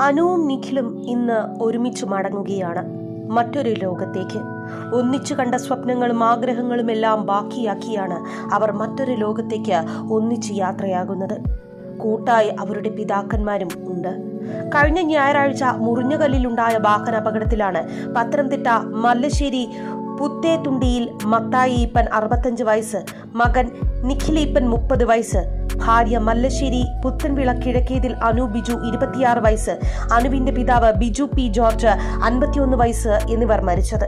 അനുവും നിഖിലും ഇന്ന് ഒരുമിച്ച് മടങ്ങുകയാണ് മറ്റൊരു ലോകത്തേക്ക്. ഒന്നിച്ചു കണ്ട സ്വപ്നങ്ങളും ആഗ്രഹങ്ങളും എല്ലാം ബാക്കിയാക്കിയാണ് അവർ മറ്റൊരു ലോകത്തേക്ക് ഒന്നിച്ച് യാത്രയാകുന്നത്. കൂട്ടായി അവരുടെ പിതാക്കന്മാരും ഉണ്ട്. കഴിഞ്ഞ ഞായറാഴ്ച മുറിഞ്ഞകല്ലിലുണ്ടായ വാഹന അപകടത്തിലാണ് പത്തനംതിട്ട മല്ലശ്ശേരി പുത്തേത്തുണ്ടിയിൽ മത്തായി ഈപ്പൻ അറുപത്തഞ്ച് വയസ്സ് മകൻ നിഖിലീപ്പൻ മുപ്പത് വയസ്സ് ഭാര്യ മല്ലശ്ശേരി പുത്തൻവിള കിഴക്കേതിൽ അനു ബിജു ഇരുപത്തിയാറ് വയസ്സ്. അനുവിന്റെ പിതാവ് ബിജു പി ജോർജ് അൻപത്തിയൊന്ന് വയസ്സ് എന്നിവർ മരിച്ചത്.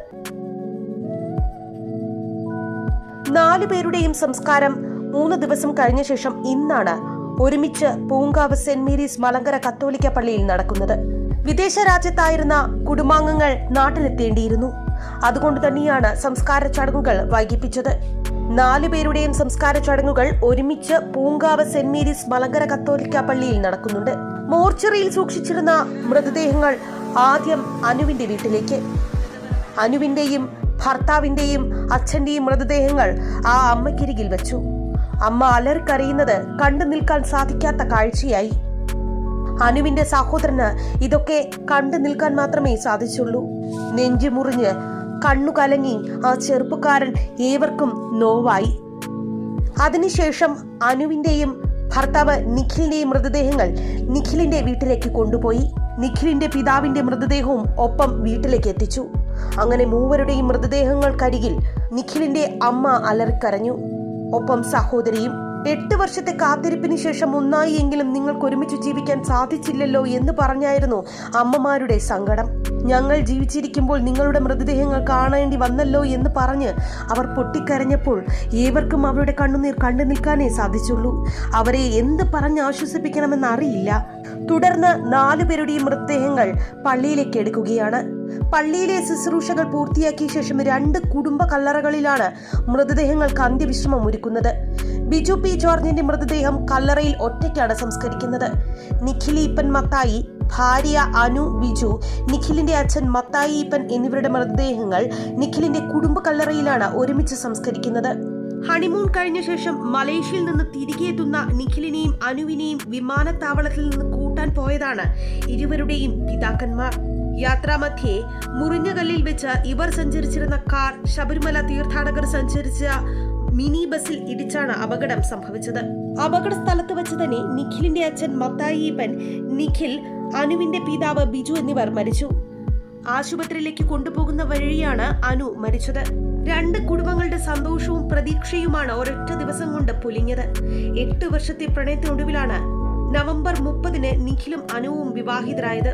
നാലു പേരുടെയും സംസ്കാരം മൂന്ന് ദിവസം കഴിഞ്ഞ ശേഷം ഇന്നാണ് ഒരുമിച്ച് പൂങ്കാവ് സെന്റ് മേരീസ് മലങ്കര കത്തോലിക്ക പള്ളിയിൽ നടക്കുന്നത്. വിദേശ രാജ്യത്തായിരുന്ന കുടുംബാംഗങ്ങൾ നാട്ടിലെത്തേണ്ടിയിരുന്നു. അതുകൊണ്ട് തന്നെയാണ് സംസ്കാര ചടങ്ങുകൾ വൈകിപ്പിച്ചത്. നാലു പേരുടെയും സംസ്കാര ചടങ്ങുകൾ ഒരുമിച്ച് പൂങ്കാവ് സെന്റ് മേരീസ് മലങ്കര കത്തോലിക്ക പള്ളിയിൽ നടക്കുന്നുണ്ട്. മോർച്ചറിയിൽ സൂക്ഷിച്ചിരുന്ന മൃതദേഹങ്ങൾ ആദ്യം അനുവിന്റെ വീട്ടിലേക്ക്. അനുവിന്റെയും ഭർത്താവിന്റെയും അച്ഛന്റെയും മൃതദേഹങ്ങൾ ആ അമ്മയ്ക്കരികിൽ വെച്ചു. അമ്മ അലർക്കറിയുന്നത് കണ്ടു നിൽക്കാൻ സാധിക്കാത്ത കാഴ്ചയായി. അനുവിന്റെ സഹോദരന് ഇതൊക്കെ കണ്ടു നിൽക്കാൻ മാത്രമേ സാധിച്ചുള്ളൂ. നെഞ്ചു മുറിഞ്ഞ് കണ്ണു കലങ്ങി ആ ചെറുപ്പക്കാരൻ ഏവർക്കും നോവായി. അതിനുശേഷം അനുവിന്റെയും ഭർത്താവ് നിഖിലിന്റെയും മൃതദേഹങ്ങൾ നിഖിലിന്റെ വീട്ടിലേക്ക് കൊണ്ടുപോയി. നിഖിലിന്റെ പിതാവിന്റെ മൃതദേഹവും ഒപ്പം വീട്ടിലേക്ക് എത്തിച്ചു. അങ്ങനെ മൂവരുടെയും മൃതദേഹങ്ങൾക്കരികിൽ നിഖിലിന്റെ അമ്മ അലറിക്കരഞ്ഞു. ഒപ്പം സഹോദരിയും എട്ട് വർഷത്തെ കാത്തിരിപ്പിന് ശേഷം ഒന്നായി എങ്കിലും നിങ്ങൾക്ക് ഒരുമിച്ച് ജീവിക്കാൻ സാധിച്ചില്ലല്ലോ എന്ന് പറഞ്ഞായിരുന്നു അമ്മമാരുടെ സങ്കടം. ഞങ്ങൾ ജീവിച്ചിരിക്കുമ്പോൾ നിങ്ങളുടെ മൃതദേഹങ്ങൾ കാണേണ്ടി വന്നല്ലോ എന്ന് പറഞ്ഞ് അവർ പൊട്ടിക്കരഞ്ഞപ്പോൾ ഏവർക്കും അവരുടെ കണ്ണുനീർ കണ്ടു നിൽക്കാനേ സാധിച്ചുള്ളൂ. അവരെ എന്ത് പറഞ്ഞ് ആശ്വസിപ്പിക്കണമെന്ന് അറിയില്ല. തുടർന്ന് നാലുപേരുടെയും മൃതദേഹങ്ങൾ പള്ളിയിലേക്ക് എടുക്കുകയാണ്. പള്ളിയിലെ ശുശ്രൂഷകൾ പൂർത്തിയാക്കിയ ശേഷം രണ്ട് കുടുംബ കല്ലറകളിലാണ് മൃതദേഹങ്ങൾക്ക് അന്ത്യവിശ്രമം ഒരുക്കുന്നത്. ബിജു പി ജോർജിന്റെ മൃതദേഹം കല്ലറയിൽ ഒറ്റയ്ക്കാണ് സംസ്കരിക്കുന്നത്. നിഖിലീപ്പൻ മത്തായി ഭാര്യ അനു ബിജു നിഖിലിന്റെ അച്ഛൻ മത്തായി ഈപ്പൻ എന്നിവരുടെ മൃതദേഹങ്ങൾ നിഖിലിന്റെ കുടുംബ കല്ലറയിലാണ് ഒരുമിച്ച് സംസ്കരിക്കുന്നത്. ഹണിമൂൺ കഴിഞ്ഞ ശേഷം മലേഷ്യയിൽ നിന്ന് തിരികെ എത്തുന്ന നിഖിലിനെയും അനുവിനെയും വിമാനത്താവളത്തിൽ നിന്ന് കൂട്ടാൻ പോയതാണ് ഇരുവരുടെയും പിതാക്കന്മാർ. യാത്രാമധ്യേ മുറിഞ്ഞകല്ലിൽ വെച്ച് ഇവർ സഞ്ചരിച്ചിരുന്ന കാർ ശബരിമല തീർത്ഥാടകർ സഞ്ചരിച്ച മിനി ബസിൽ ഇടിച്ചാണ് അപകടം സംഭവിച്ചത്. അപകട സ്ഥലത്ത് വെച്ച് തന്നെ നിഖിലിന്റെ അച്ഛൻ മത്തായിപ്പൻ നിഖിൽ അനുവിന്റെ പിതാവ് ബിജു എന്നിവർ മരിച്ചു. ആശുപത്രിയിലേക്ക് കൊണ്ടുപോകുന്ന വഴിയാണ് അനു മരിച്ചത്. രണ്ട് കുടുംബങ്ങളുടെ സന്തോഷവും പ്രതീക്ഷയുമാണ് ഒരൊറ്റ ദിവസം കൊണ്ട് പൊലിഞ്ഞത്. എട്ട് വർഷത്തെ പ്രണയത്തിനൊടുവിലാണ് നവംബർ മുപ്പതിന് നിഖിലും അനുവും വിവാഹിതരായത്.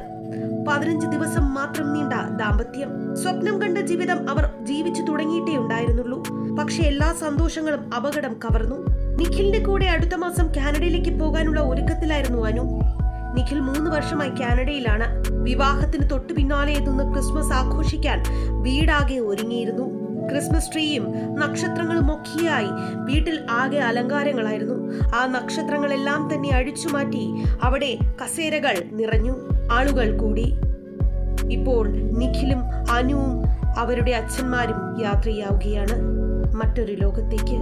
പതിനഞ്ച് ദിവസം മാത്രം നീണ്ട ദാമ്പത്യം. സ്വപ്നം കണ്ട ജീവിതം അവർ ജീവിച്ചു തുടങ്ങിയിട്ടേ ഉണ്ടായിരുന്നുള്ളൂ. പക്ഷെ എല്ലാ സന്തോഷങ്ങളും അപകടം കവർന്നു. നിഖിലിന്റെ കൂടെ അടുത്ത മാസം കാനഡയിലേക്ക് പോകാനുള്ള ഒരുക്കത്തിലായിരുന്നു അനു. നിഖിൽ മൂന്ന് വർഷമായി കാനഡയിലാണ്. വിവാഹത്തിന് തൊട്ടു പിന്നാലെ എത്തുന്ന ക്രിസ്മസ് ആഘോഷിക്കാൻ വീടാകെ ഒരുങ്ങിയിരുന്നു. ക്രിസ്മസ് ട്രീയും നക്ഷത്രങ്ങളും ഒക്കെയായി വീട്ടിൽ ആകെ അലങ്കാരങ്ങളായിരുന്നു. ആ നക്ഷത്രങ്ങളെല്ലാം തന്നെ അഴിച്ചുമാറ്റി അവിടെ കസേരകൾ നിറഞ്ഞു. ആളുകൾ കൂടി. ഇപ്പോൾ നിഖിലും അനുവും അവരുടെ അച്ഛന്മാരും യാത്രയാവുകയാണ് മറ്റൊരു ലോകത്തേക്ക്.